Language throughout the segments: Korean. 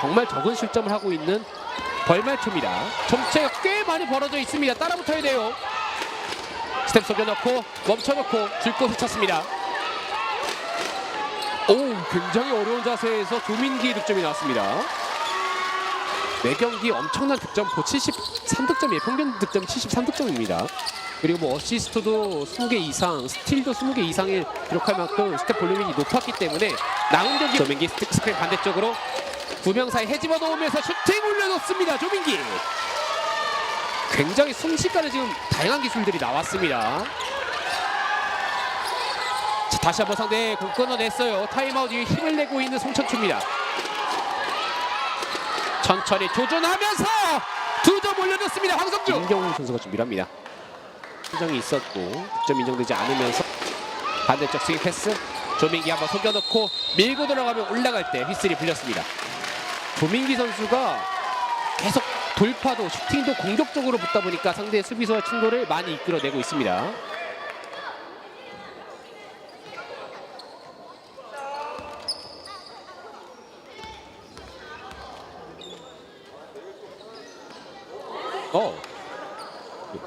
정말 적은 실점을 하고 있는 벌말초입니다. 점차가 꽤 많이 벌어져 있습니다. 따라붙어야 돼요. 스텝 속여놓고 멈춰놓고 줄 곳을 찾습니다. 오, 굉장히 어려운 자세에서 조민기 득점이 나왔습니다. 네 경기 엄청난 득점포 73득점이에요. 평균 득점 73득점입니다. 그리고 뭐 어시스트도 20개 이상, 스틸도 20개 이상을 기록할 만큼 스텝 볼륨이 높았기 때문에 남은 경기 조민기 스크린 반대쪽으로 두 명 사이 해집어 놓으면서 슈팅 올려놓습니다. 조민기. 굉장히 순식간에 지금 다양한 기술들이 나왔습니다. 자, 다시 한번 상대 공 끊어냈어요. 타임아웃 이후에 힘을 내고 있는 송천추입니다. 천천히 조준하면서 두 점 올려줬습니다. 황성주. 임경훈 선수가 준비를 합니다. 수정이 있었고 득점 인정되지 않으면서 반대쪽 스윙 패스 조민기 한번 속여놓고 밀고 들어가면 올라갈 때 휘슬이 불렸습니다. 조민기 선수가 계속 돌파도 슈팅도 공격적으로 붙다 보니까 상대의 수비수와 충돌을 많이 이끌어내고 있습니다. 어,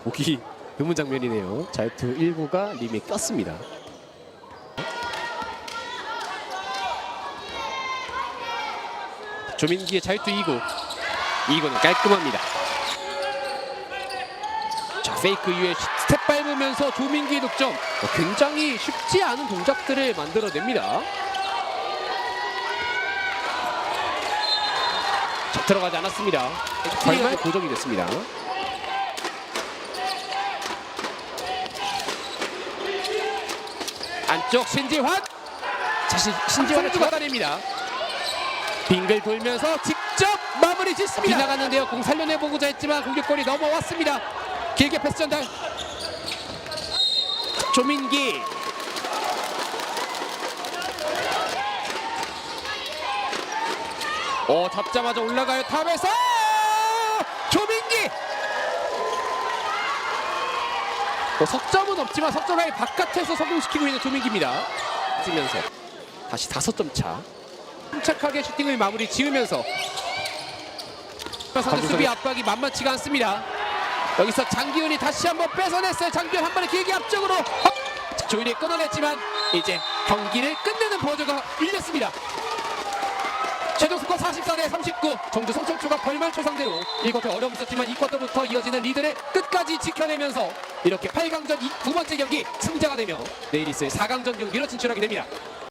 보기 드문 장면이네요. 자유투 1구가 림에 꼈습니다. 조민기의 자유투 2구. 2구는 깔끔합니다. 자, 페이크 이후에 스텝 밟으면서 조민기의 득점. 어, 굉장히 쉽지 않은 동작들을 만들어냅니다. 자, 들어가지 않았습니다. 정말 고정이 됐습니다. 안쪽 신지환 자신 신지환을 잡아냅니다. 빙글 돌면서 직접 마무리 짓습니다. 빗나갔는데요. 공 살려내 보고자 했지만 공격골이 넘어왔습니다. 길게 패스 전달. 조민기. 어 잡자마자 올라가요 탑에서 조민기. 뭐 석점은 없지만 석점 라인 바깥에서 성공시키고 있는 조민기입니다. 쓰면서 다시 다섯 점 차. 침착하게 슈팅을 마무리 지으면서 상대 수비 압박이 만만치가 않습니다. 여기서 장기훈이 다시 한번 뺏어냈어요. 장기훈 한 번에 길게 앞쪽으로 헉! 조인이 끊어냈지만 이제 경기를 끝내는 버저가 밀렸습니다. 최종 스코어 44대 39 정주 성청주가 벌말 초 상대로 1쿼터 어려움 있었지만 2쿼터부터 이어지는 리드를 끝까지 지켜내면서 이렇게 8강전 두 번째 경기 승자가 되며 내일 있을 4강전 경기로 진출하게 됩니다.